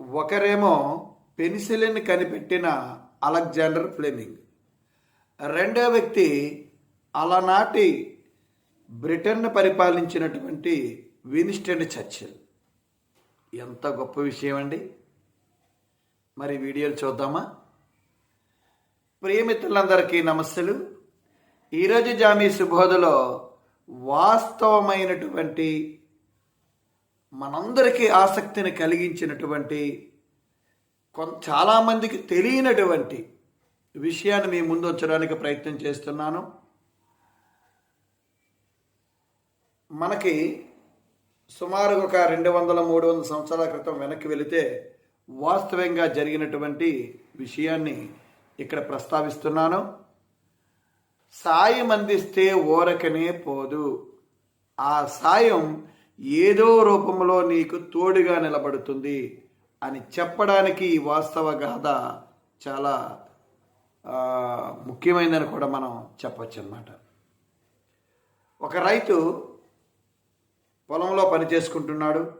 ఒకరేమో పెన్సిలిన్ కనిపెట్టిన Alexander Fleming. రెండో వ్యక్తి అలనాటి బ్రిటన్ పరిపాలించినటువంటి వినిస్టన్ చర్చిల్. ఎంత గొప్ప విషయం అండి. మరి వీడియోలు చూద్దామా? ప్రియమిత్రులందరికీ నమస్సులు. ఈరోజు జామీ సుబోధలో వాస్తవమైనటువంటి మనందరికీ ఆసక్తిని కలిగించినటువంటి కొంత చాలామందికి తెలియనటువంటి విషయాన్ని మీ ముందు ఉంచడానికి ప్రయత్నం చేస్తున్నాను. మనకి సుమారు ఒక రెండు వందల మూడు వందల సంవత్సరాల క్రితం వెనక్కి వెళితే వాస్తవంగా జరిగినటువంటి విషయాన్ని ఇక్కడ ప్రస్తావిస్తున్నాను. సాయం అందిస్తే ఓరకనే పోదు. ఆ సాయం ఏదో రూపంలో నీకు తోడుగా నిలబడుతుంది అని చెప్పడానికి ఈ వాస్తవ గాథ చాలా ముఖ్యమైనదని కూడా మనం చెప్పచ్చు అన్నమాట ఒక రైతు పొలంలో పని చేసుకుంటున్నాడు.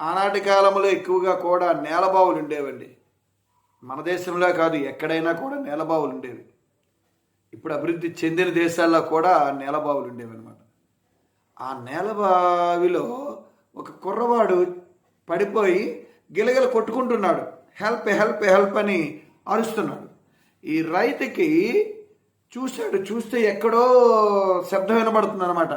ఆనాటి కాలంలో ఎక్కువగా కూడా నేలబావులు ఉండేవండి. మన దేశంలో కాదు ఎక్కడైనా కూడా నేలబావులు ఉండేవి. ఇప్పుడు అభివృద్ధి చెందిన దేశాల్లో కూడా నేలబావులు ఉండేవి అనమాట ఆ నేలబావిలో ఒక కుర్రవాడు పడిపోయి గిలగిల కొట్టుకుంటున్నాడు. హెల్ప్ హెల్ప్ హెల్ప్ అని అరుస్తున్నాడు. ఈ రైతుకి చూశాడు చూస్తే ఎక్కడో శబ్దం వినబడుతుంది అనమాట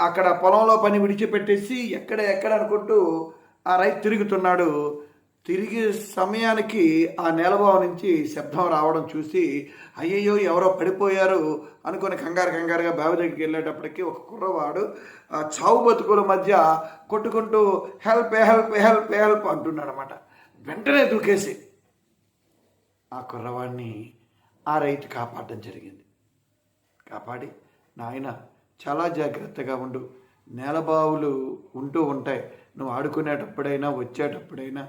అక్కడ పొలంలో పని విడిచిపెట్టేసి ఎక్కడ ఎక్కడ అనుకుంటూ ఆ రైతు తిరుగుతున్నాడు. తిరిగే సమయానికి ఆ నేలబావ నుంచి శబ్దం రావడం చూసి అయ్యయ్యో ఎవరో పడిపోయారు అనుకుని కంగారు కంగారుగా బావి దగ్గరికి వెళ్ళేటప్పటికి ఒక కుర్రవాడు ఆ చావు బతుకుల మధ్య కొట్టుకుంటూ హెల్ప్ హెల్ప్ హెల్ప్ హెల్ప్ అంటున్నాడు అనమాట వెంటనే దూకేసి ఆ కుర్రవాడిని ఆ రైతు కాపాడడం జరిగింది. కాపాడి నాయన చాలా జాగ్రత్తగా ఉండు. నేలబావులు ఉంటూ ఉంటాయి. నువ్వు ఆడుకునేటప్పుడైనా వచ్చేటప్పుడైనా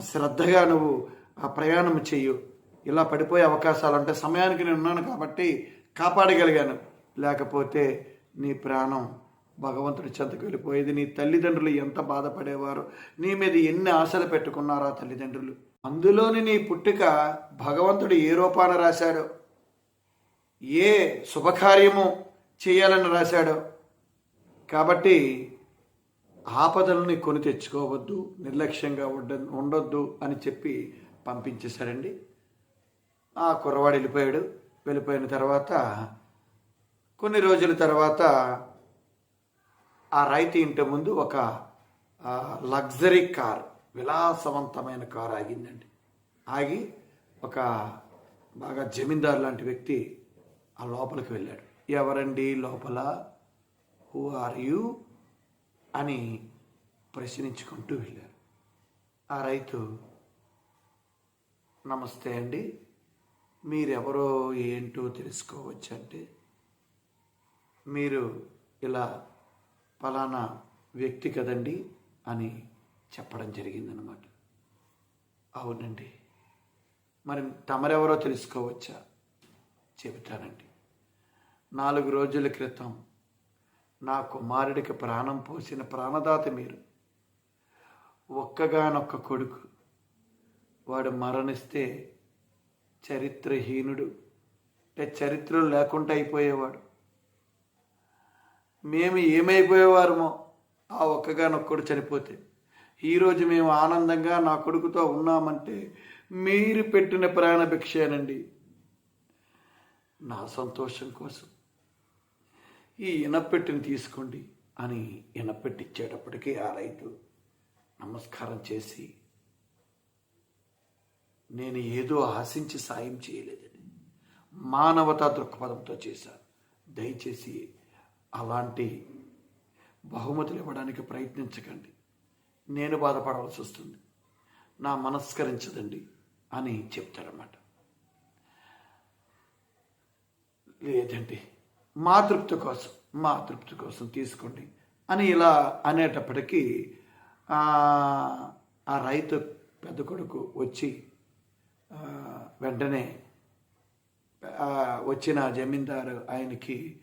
శ్రద్ధగా నువ్వు ఆ ప్రయాణం చెయ్యు. ఇలా పడిపోయే అవకాశాలు అంటే సమయానికి నేను ఉన్నాను కాబట్టి కాపాడగలిగాను. లేకపోతే నీ ప్రాణం భగవంతుడి చెంతకు వెళ్ళిపోయేది. నీ తల్లిదండ్రులు ఎంత బాధపడేవారు? నీ మీద ఎన్ని ఆశలు పెట్టుకున్నారా తల్లిదండ్రులు? అందులోని నీ పుట్టుక భగవంతుడు ఏ రూపాన రాశాడో? ఏ శుభకార్యము చేయాలని రాశాడో? కాబట్టి ఆపదలని కొని తెచ్చుకోవద్దు నిర్లక్ష్యంగా ఉండ ఉండొద్దు అని చెప్పి పంపించేశారండి. ఆ కుర్రవాడు వెళ్ళిపోయాడు. వెళ్ళిపోయిన తర్వాత కొన్ని రోజుల తర్వాత ఆ రైతు ఇంటి ముందు ఒక లగ్జరీ కార్ విలాసవంతమైన కార్ ఆగిందండి. ఆగి ఒక బాగా జమీందారు లాంటి వ్యక్తి ఆ లోపలికి వెళ్ళాడు. ఎవరండి లోపల? హూ ఆర్ యూ అని ప్రశ్నించుకుంటూ వెళ్ళారు. ఆ రైతు నమస్తే అండి మీరెవరో ఏంటో తెలుసుకోవచ్చంటే మీరు ఇలా ఫలానా వ్యక్తి కదండి అని చెప్పడం జరిగిందనమాట. అవునండి మరి తమరెవరో తెలుసుకోవచ్చా? చెబుతానండి. నాలుగు రోజుల క్రితం నా కుమారుడికి ప్రాణం పోసిన ప్రాణదాత మీరు. ఒక్కగానొక్క కొడుకు. వాడు మరణిస్తే చరిత్రహీనుడు. అంటే చరిత్రలు లేకుండా అయిపోయేవాడు. మేము ఏమైపోయేవారమో ఆ ఒక్కగానొక్కడు చనిపోతే. ఈరోజు మేము ఆనందంగా నా కొడుకుతో ఉన్నామంటే మీరు పెట్టిన ప్రాణభిక్షేనండి. నా సంతోషం కోసం. ఈ ఇనపెట్టిని తీసుకోండి అని ఇనపెట్టిచ్చేటప్పటికీ ఆ రైతు నమస్కారం చేసి నేను ఏదో ఆశించి సాయం చేయలేదని మానవతా దృక్పథంతో చేశాను. దయచేసి అలాంటి బహుమతులు ఇవ్వడానికి ప్రయత్నించకండి. నేను బాధపడవలసి వస్తుంది. నా మనస్కరించదండి అని చెప్తాడన్నమాట లేదండి. మా తృప్తి కోసం మా తృప్తి కోసం తీసుకోండి అని ఇలా అనేటప్పటికీ ఆ రైతు పెద్ద కొడుకు వచ్చి వెంటనే వచ్చిన జమీందారు ఆయనకి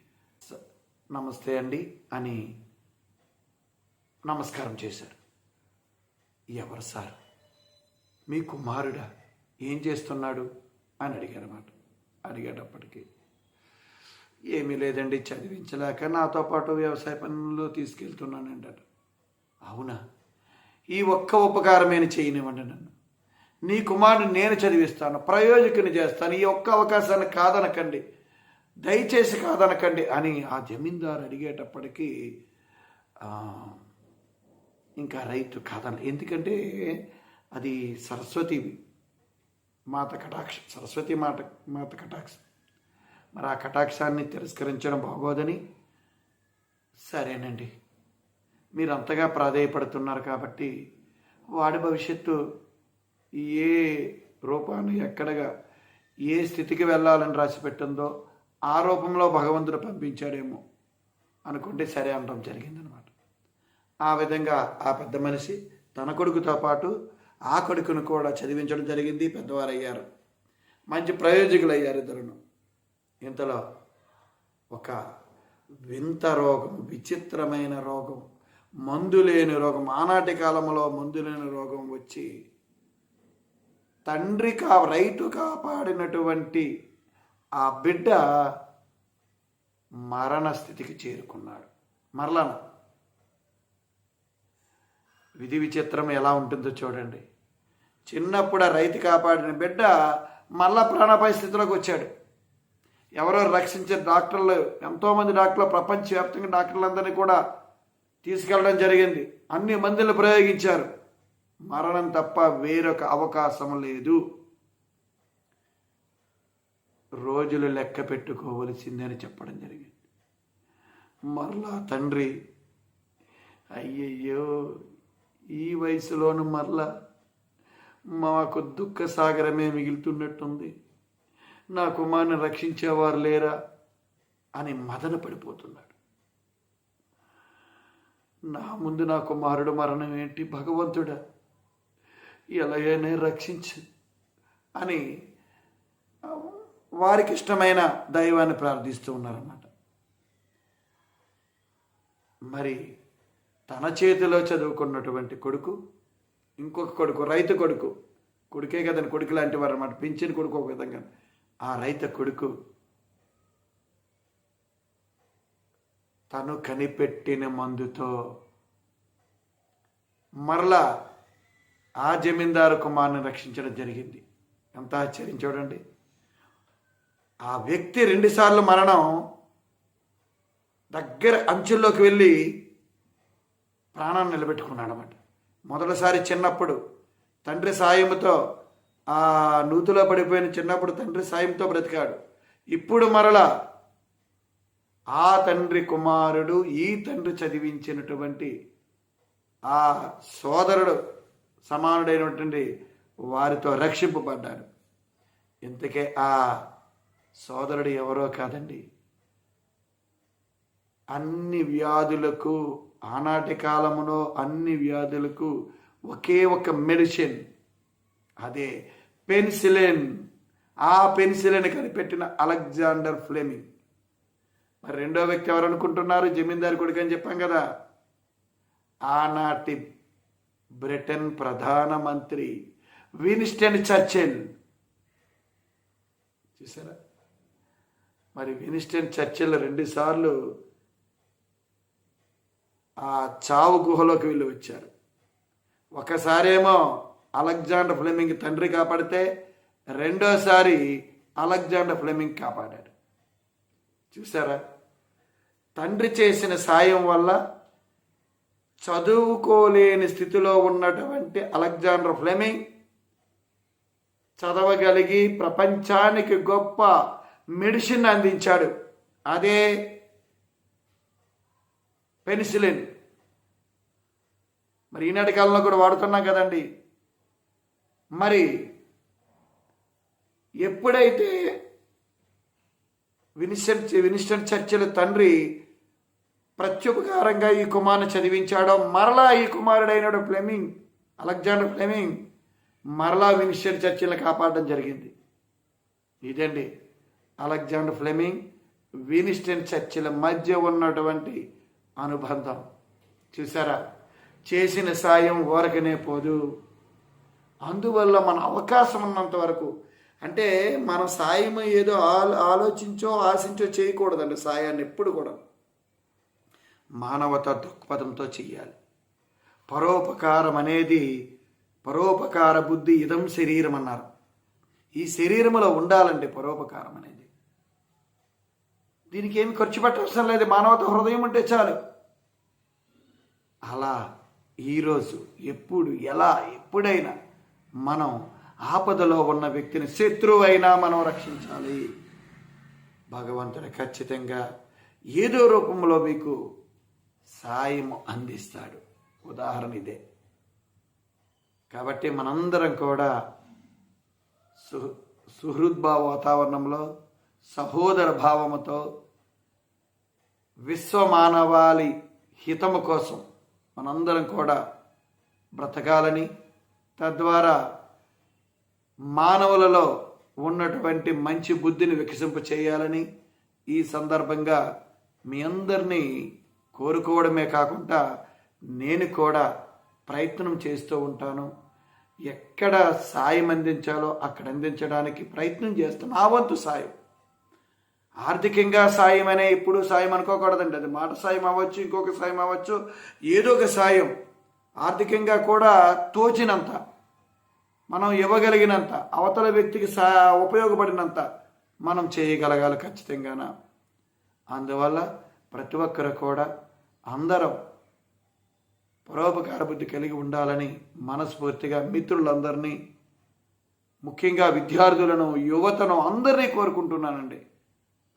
నమస్తే అండి అని నమస్కారం చేశారు. ఎవరు సార్? మీ కుమారుడా? ఏం చేస్తున్నాడు? అని అడిగారన్నమాట. అడిగేటప్పటికీ ఏమీ లేదండి చదివించలేక నాతో పాటు వ్యవసాయ పనుల్లో తీసుకెళ్తున్నానండి అవునా? ఈ ఒక్క ఉపకారమైన చేయనివ్వండి నన్ను. నీ కుమారుని నేను చదివిస్తాను ప్రయోజకుని చేస్తాను ఈ ఒక్క అవకాశాన్ని కాదనకండి దయచేసి కాదనకండి అని ఆ జమీందారు అడిగేటప్పటికీ ఇంకా రైతు కాదన ఎందుకంటే అది సరస్వతి మాత కటాక్షం సరస్వతి మాట మాత కటాక్షం. మరి ఆ కటాక్షాన్ని తిరస్కరించడం బాగోదని? సరేనండి. మీరు అంతగా ప్రాధేయపడుతున్నారు కాబట్టి వాడి భవిష్యత్తు ఏ రూపాన్ని ఎక్కడగా ఏ స్థితికి వెళ్ళాలని రాసి పెట్టిందో ఆ రూపంలో భగవంతుడు పంపించాడేమో అనుకుంటే సరే అనడం జరిగిందనమాట. ఆ విధంగా ఆ పెద్ద మనిషి తన కొడుకుతో పాటు ఆ కొడుకును కూడా చదివించడం జరిగింది పెద్దవారు అయ్యారు మంచి ప్రయోజకులు అయ్యారు ఇద్దరును. ఇంతలో ఒక వింత రోగం విచిత్రమైన రోగం మందు లేని రోగం ఆనాటి కాలంలో మందు లేని రోగం వచ్చి తండ్రి కా రైతు కాపాడినటువంటి ఆ బిడ్డ మరణ స్థితికి చేరుకున్నాడు. మరలన. విధి విచిత్రం ఎలా ఉంటుందో చూడండి. చిన్నప్పుడు ఆ రైతు కాపాడిన బిడ్డ మళ్ళా ప్రాణ పరిస్థితిలోకి వచ్చాడు. ఎవరో రక్షించే డాక్టర్లు ఎంతోమంది డాక్టర్లు ప్రపంచవ్యాప్తంగా డాక్టర్లందరినీ కూడా తీసుకెళ్ళడం జరిగింది. అన్ని మందులు ప్రయోగించారు. మరణం తప్ప వేరొక అవకాశం లేదు. రోజులు లెక్క పెట్టుకోవలసిందని చెప్పడం జరిగింది. మరలా తండ్రి అయ్యయ్యో ఈ వయసులోను మరలా మాకు దుఃఖ సాగరమే మిగులుతున్నట్టుంది. నా కుమారుని రక్షించేవారు లేరా అని మదన పడిపోతున్నాడు. నా ముందు నా కుమారుడు మరణం ఏంటి? భగవంతుడా ఎలాగైనా రక్షించు అని వారికి ఇష్టమైన దైవాన్ని ప్రార్థిస్తూ ఉన్నారన్నమాట. మరి తన చేతిలో చదువుకున్నటువంటి కొడుకు ఇంకొక కొడుకు రైతు కొడుకు కొడుకే కదండి కొడుకు లాంటి వారు అనమాట పింఛన్ కొడుకు ఒక విధంగా. ఆ రైతు కొడుకు తను కనిపెట్టిన మందుతో మరలా ఆ జమీందారు కుమార్ని రక్షించడం జరిగింది. ఎంత ఆశ్చర్యం చూడండి. ఆ వ్యక్తి రెండుసార్లు మరణం దగ్గర అంచుల్లోకి వెళ్ళి ప్రాణాన్ని నిలబెట్టుకున్నాడు అనమాట మొదటిసారి చిన్నప్పుడు తండ్రి సాయంతో ఆ నూతులో పడిపోయిన చిన్నప్పుడు తండ్రి సాయంతో బ్రతికాడు. ఇప్పుడు మరలా ఆ తండ్రి కుమారుడు ఈ తండ్రి చదివించినటువంటి ఆ సోదరుడు సమానుడైనటువంటి వారితో రక్షింపబడ్డాడు. ఇంతకే ఆ సోదరుడు ఎవరో కాదండి. అన్ని వ్యాధులకు ఆనాటి కాలములో అన్ని వ్యాధులకు ఒకే ఒక మెడిసిన్ అదే పెన్సిలిన్. ఆ పెన్సిలిన్ కనిపెట్టిన అలెగ్జాండర్ ఫ్లెమింగ్. మరి రెండో వ్యక్తి ఎవరు అనుకుంటున్నారు? జమీందారు కొడుకు అని చెప్పాం కదా. ఆనాటి బ్రిటన్ ప్రధానమంత్రి విన్స్టన్ చర్చిల్. చూసారా? మరి విన్స్టన్ చర్చిల్ రెండుసార్లు ఆ చావు గుహలోకి వెళ్ళి వచ్చారు. ఒకసారేమో అలెగ్జాండర్ ఫ్లెమింగ్ తండ్రి కాపాడితే రెండోసారి అలెగ్జాండర్ ఫ్లెమింగ్ కాపాడాడు. చూసారా? తండ్రి చేసిన సాయం వల్ల చదువుకోలేని స్థితిలో ఉన్నటువంటి అలెగ్జాండర్ ఫ్లెమింగ్ చదవగలిగి ప్రపంచానికి గొప్ప మెడిసిన్ అందించాడు. అదే పెనిసిలిన్. మరి ఈనాటి కాలంలో కూడా వాడుతున్నాం కదండి. మరి ఎప్పుడైతే వినిస్టన్ వినిస్టన్ చర్చిల తండ్రి ప్రత్యుపకారంగా ఈ కుమారుని చదివించాడో మరలా ఈ కుమారుడైనడు ఫ్లెమింగ్ అలెగ్జాండర్ ఫ్లెమింగ్ మరలా వినిస్టన్ చర్చిలను కాపాడడం జరిగింది. ఇదండి అలెగ్జాండర్ ఫ్లెమింగ్ వినిస్టన్ చర్చిల మధ్య ఉన్నటువంటి అనుబంధం. చూసారా? చేసిన సాయం ఊరకనే పోదు. అందువల్ల మన అవకాశం ఉన్నంత వరకు. అంటే మనం సాయం ఏదో ఆలో ఆలోచించో ఆశించో చేయకూడదండి సాయాన్ని ఎప్పుడు కూడా. మానవత దృక్పథంతో చెయ్యాలి. పరోపకారం అనేది పరోపకార బుద్ధి ఇదం శరీరం అన్నారు. ఈ శరీరంలో ఉండాలండి పరోపకారం అనేది. దీనికి ఏమి ఖర్చు పెట్టవసరం లేదు. మానవత హృదయం ఉంటే చాలు. అలా ఈరోజు ఎప్పుడు ఎలా ఎప్పుడైనా మనం ఆపదలో ఉన్న వ్యక్తిని శత్రువైనా మనం రక్షించాలి. భగవంతుడు ఖచ్చితంగా ఏదో రూపంలో మీకు సాయం అందిస్తాడు. ఉదాహరణ ఇదే. కాబట్టి మనందరం కూడా సు సుహృద్భావ వాతావరణంలో సహోదర భావముతో విశ్వమానవాళి హితము కోసం మనందరం కూడా బ్రతకాలని తద్వారా మానవులలో ఉన్నటువంటి మంచి బుద్ధిని వికసింప చేయాలని ఈ సందర్భంగా మీ అందరినీ కోరుకోవడమే కాకుండా నేను కూడా ప్రయత్నం చేస్తూ ఉంటాను. ఎక్కడ సాయం అందించాలో అక్కడ అందించడానికి ప్రయత్నం చేస్తాను నా వంతు సాయం. ఆర్థికంగా సాయం అనే ఎప్పుడు సాయం అనుకోకూడదండి. అది మాట సాయం అవ్వచ్చు ఇంకొక సాయం అవ్వచ్చు ఏదో ఒక సాయం. ఆర్థికంగా కూడా తోచినంత మనం ఇవ్వగలిగినంత అవతల వ్యక్తికి సా ఉపయోగపడినంత మనం చేయగలగాలి ఖచ్చితంగాన? అందువల్ల ప్రతి ఒక్కరు కూడా అందరం పరోపకార బుద్ధి కలిగి ఉండాలని మనస్ఫూర్తిగా మిత్రులందరినీ ముఖ్యంగా విద్యార్థులను యువతను అందరినీ కోరుకుంటున్నానండి.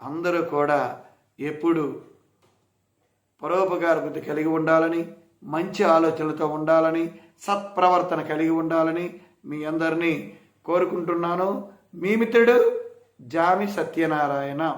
అందరూ కూడా ఎప్పుడు పరోపకార బుద్ధి కలిగి ఉండాలని మంచి ఆలోచనలతో ఉండాలని సత్ప్రవర్తన కలిగి ఉండాలని మీ అందరినీ కోరుకుంటున్నాను. మీ మిత్రుడు జామి సత్యనారాయణ.